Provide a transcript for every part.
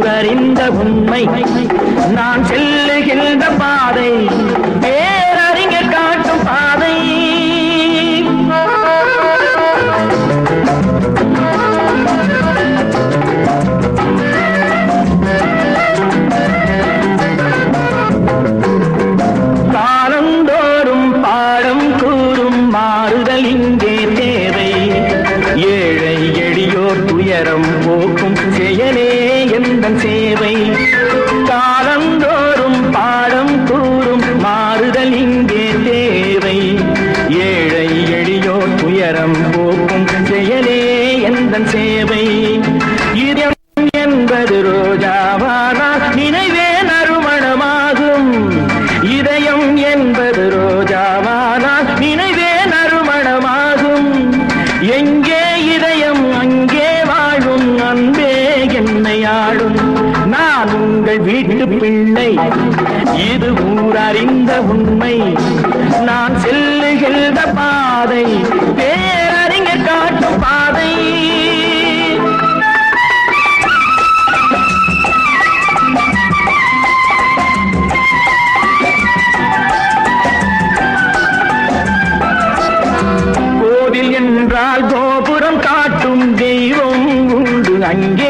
ஊரறிந்த உண்மை. நான் செல்லுகின்ற பாதை. எந்த சேவை. காலந்தோறும் பாடம் கூறும் மாறுதல் இங்கே தேவை. ஏழை எளியோ துயரம் போக்கும் செயலே எந்த சேவை. இதயம் என்பது ரோஜா என்னை ஆளும் நான் உங்கள் வீட்டு பிள்ளை. இது ஊர் அறிந்த உண்மை. நான் செல்லுகின்ற பாதை பேரறிஞர் காட்டும் பாதை. கோவில் என்றால் கோபுரம் காட்டும் தெய்வம் உண்டு. அங்கே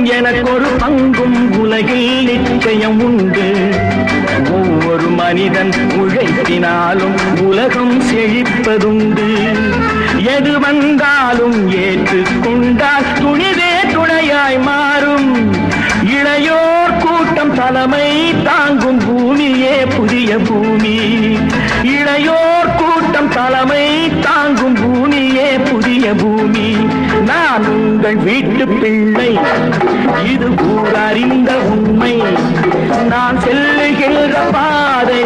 எனக்கொரு பங்கும் உலகில் நிச்சயம் உண்டு. ஒவ்வொரு மனிதன் உழைப்பினாலும் உலகம் செழிப்பதுண்டு. எது வந்தாலும் ஏற்றுக்கொண்டால் துணிவே துணையாய் மாறும். இளையோர் கூட்டம் தலைமை தாங்கும் பூமியே புதிய பூமி. நான் உங்கள் வீட்டு பிள்ளை. இது ஊரறிந்த உண்மை. நான் செல்லுகின்ற பாதை.